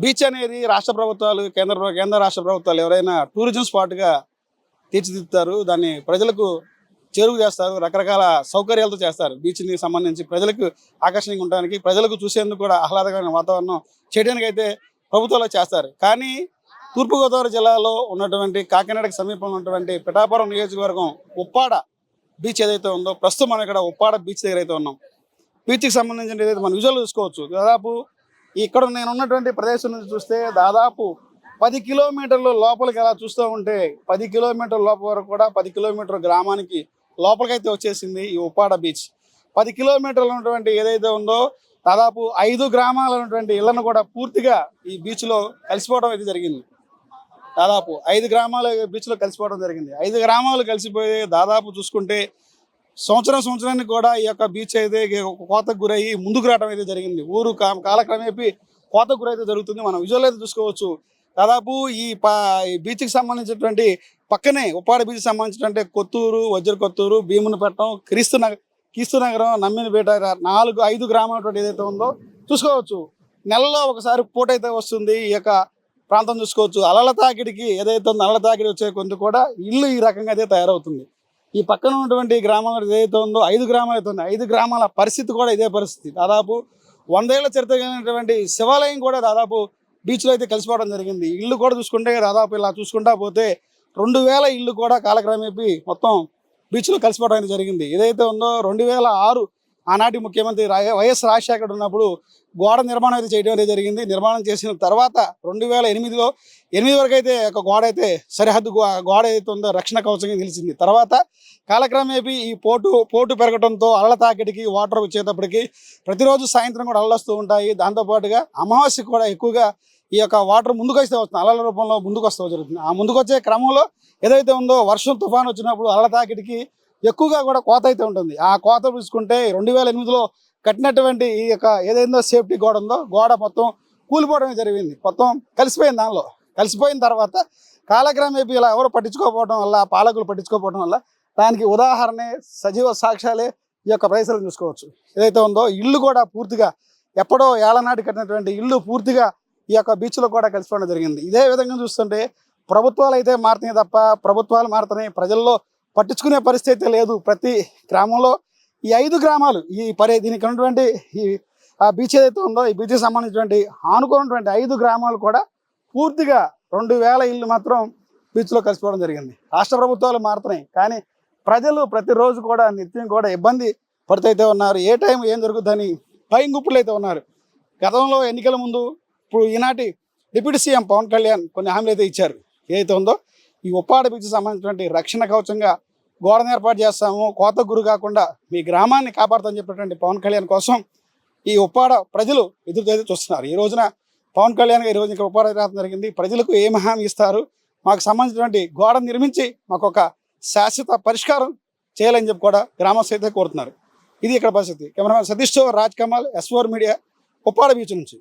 Beach అనేది రాష్ట్ర ప్రభుత్వాలు కేంద్ర కేంద్ర రాష్ట్ర ప్రభుత్వాలు ఎవరైనా టూరిజం స్పాట్గా తీర్చిదిద్దుతారు దాన్ని ప్రజలకు చేరువు చేస్తారు రకరకాల సౌకర్యాలతో చేస్తారు. బీచ్ని సంబంధించి ప్రజలకు ఆకర్షణీయంగా ఉండడానికి ప్రజలకు చూసేందుకు కూడా ఆహ్లాదకరమైన వాతావరణం చేయడానికి అయితే ప్రభుత్వాలు చేస్తారు. కానీ తూర్పుగోదావరి జిల్లాలో ఉన్నటువంటి కాకినాడకి సమీపంలో ఉన్నటువంటి పిఠాపురం నియోజకవర్గం ఉప్పాడ బీచ్ ఏదైతే ఉందో ప్రస్తుతం మనం ఇక్కడ ఉప్పాడ బీచ్ దగ్గర అయితే ఉన్నాం. బీచ్కి సంబంధించిన ఏదైతే మనం విజువల్ చూసుకోవచ్చు దాదాపు ఇక్కడ నేను ఉన్నటువంటి ప్రదేశం నుంచి చూస్తే దాదాపు పది కిలోమీటర్లు లోపలికి అలా చూస్తూ ఉంటే పది కిలోమీటర్ల లోపల వరకు కూడా పది కిలోమీటర్ గ్రామానికి లోపలికైతే వచ్చేసింది ఈ ఉప్పాడ బీచ్. పది కిలోమీటర్లు ఉన్నటువంటి ఏదైతే ఉందో దాదాపు ఐదు గ్రామాల ఉన్నటువంటి ఇళ్ళను కూడా పూర్తిగా ఈ బీచ్లో కలిసిపోవడం అయితే జరిగింది. దాదాపు ఐదు గ్రామాలు బీచ్లో కలిసిపోవడం జరిగింది. ఐదు గ్రామాలు కలిసిపోయి దాదాపు చూసుకుంటే సంవత్సరం సంవత్సరానికి కూడా ఈ యొక్క బీచ్ అయితే కోతకు గురయ్యి ముందుకు రావడం అయితే జరిగింది. ఊరు కా- కాలక్రమేపీ కోతకు గురైతే జరుగుతుంది. మనం విజువల్ అయితే చూసుకోవచ్చు. దాదాపు ఈ పా బీచ్కి సంబంధించినటువంటి పక్కనే ఉప్పాడ బీచ్కి సంబంధించినటువంటి కొత్తూరు వజ్ర కొత్తూరు భీమునిపట్నం క్రీస్తు నగర్ క్రీస్తు నగరం నమ్మినపేట నాలుగు ఐదు గ్రామాలు ఏదైతే ఉందో చూసుకోవచ్చు. నెలలో ఒకసారి పూట అయితే వస్తుంది ఈ యొక్క ప్రాంతం చూసుకోవచ్చు. అలల తాకిడికి ఏదైతే ఉందో అలల తాకిడి వచ్చే కొంత కూడా ఇల్లు ఈ రకంగా అయితే తయారవుతుంది. ఈ పక్కన ఉన్నటువంటి గ్రామాలు ఏదైతే ఉందో ఐదు గ్రామాలు అయితే ఉన్నాయి. ఐదు గ్రామాల పరిస్థితి కూడా ఇదే పరిస్థితి. దాదాపు వందేళ్ళ చరిత్ర కలిగినటువంటి శివాలయం కూడా దాదాపు బీచ్లో అయితే కలిసిపోవడం జరిగింది. ఇల్లు కూడా చూసుకుంటే దాదాపు ఇలా చూసుకుంటా పోతే రెండు వేల ఇల్లు కూడా కాలక్రమేపీ మొత్తం బీచ్లో కలిసిపోవడం జరిగింది. ఏదైతే ఉందో రెండు వేల ఆరు ఆనాటి ముఖ్యమంత్రి వైఎస్ రాజశేఖర్ ఉన్నప్పుడు గోడ నిర్మాణం అయితే చేయడం అయితే జరిగింది. నిర్మాణం చేసిన తర్వాత రెండు వేల ఎనిమిదిలో ఎనిమిది వరకు అయితే ఒక గోడ అయితే సరిహద్దు గోడ ఏదైతే ఉందో రక్షణ కవచంగా నిలిచింది. తర్వాత కాలక్రమేపీ ఈ పోటు పోటు పెరగడంతో అలల తాకిడికి వాటర్ వచ్చేటప్పటికి ప్రతిరోజు సాయంత్రం కూడా అల్లొస్తూ ఉంటాయి. దాంతోపాటుగా అమావాస్య కూడా ఎక్కువగా ఈ యొక్క వాటర్ ముందుకు వస్తే వస్తుంది. అలల రూపంలో ముందుకు వస్తూ జరుగుతుంది. ఆ ముందుకు వచ్చే క్రమంలో ఏదైతే ఉందో వర్షం తుఫాన్ వచ్చినప్పుడు అలల తాకిడికి ఎక్కువగా కూడా కోత అయితే ఉంటుంది. ఆ కోత చూసుకుంటే రెండు వేల ఎనిమిదిలో కట్టినటువంటి ఈ యొక్క ఏదైందో సేఫ్టీ గోడ ఉందో గోడ మొత్తం కూలిపోవడం జరిగింది. మొత్తం కలిసిపోయింది దానిలో. కలిసిపోయిన తర్వాత కాలక్రమేపీ ఇలా ఎవరు పట్టించుకోకపోవడం వల్ల పాలకులు పట్టించుకోకపోవడం వల్ల దానికి ఉదాహరణే సజీవ సాక్ష్యాలే ఈ యొక్క ప్రదేశాలను చూసుకోవచ్చు. ఏదైతే ఉందో ఇల్లు కూడా పూర్తిగా ఎప్పుడో ఏళ్ళనాటి కట్టినటువంటి ఇల్లు పూర్తిగా ఈ యొక్క బీచ్లో కూడా కలిసిపోవడం జరిగింది. ఇదే విధంగా చూస్తుంటే ప్రభుత్వాలు అయితే మారుతున్నాయి తప్ప ప్రభుత్వాలు మారుతున్నాయి. ప్రజల్లో పట్టించుకునే పరిస్థితి లేదు. ప్రతి గ్రామంలో ఈ ఐదు గ్రామాలు ఈ పరి దీనికి ఉన్నటువంటి ఈ ఆ బీచ్ ఏదైతే ఉందో ఈ బీచ్కి సంబంధించినటువంటి ఆనుకున్నటువంటి ఐదు గ్రామాలు కూడా పూర్తిగా రెండు వేల ఇల్లు మాత్రం బీచ్లో కలిసిపోవడం జరిగింది. రాష్ట్ర ప్రభుత్వాలు మారుతున్నాయి. కానీ ప్రజలు ప్రతిరోజు కూడా నిత్యం కూడా ఇబ్బంది పడుతైతే ఉన్నారు. ఏ టైం ఏం జరుగుతుందని భయం గుప్పులు అయితే ఉన్నారు. గతంలో ఎన్నికల ముందు ఇప్పుడు ఈనాటి డిప్యూటీ సీఎం పవన్ కళ్యాణ్ కొన్ని హామీలు అయితే ఇచ్చారు. ఏదైతే ఉందో ఈ ఉప్పాడ బీచ్కి సంబంధించినటువంటి రక్షణ కవచంగా గోడను ఏర్పాటు చేస్తాము. కోత గురి కాకుండా మీ గ్రామాన్ని కాపాడుతామని చెప్పినటువంటి పవన్ కళ్యాణ్ కోసం ఈ ఉప్పాడ ప్రజలు ఎదురు చూస్తున్నారు. ఈ రోజున పవన్ కళ్యాణ్ గారు ఈ రోజు ఇక్కడ ఉప్పాడ రావడం జరిగింది. ప్రజలకు ఏం హామీ ఇస్తారు? మాకు సంబంధించినటువంటి గోడ నిర్మించి మాకు ఒక శాశ్వత పరిష్కారం చేయాలని చెప్పి కూడా గ్రామస్తులు అయితే కోరుతున్నారు. ఇది ఇక్కడ పరిస్థితి. Cameraman Satish Raj Kamal ఎస్ఓర్ media Uppada beach నుంచి.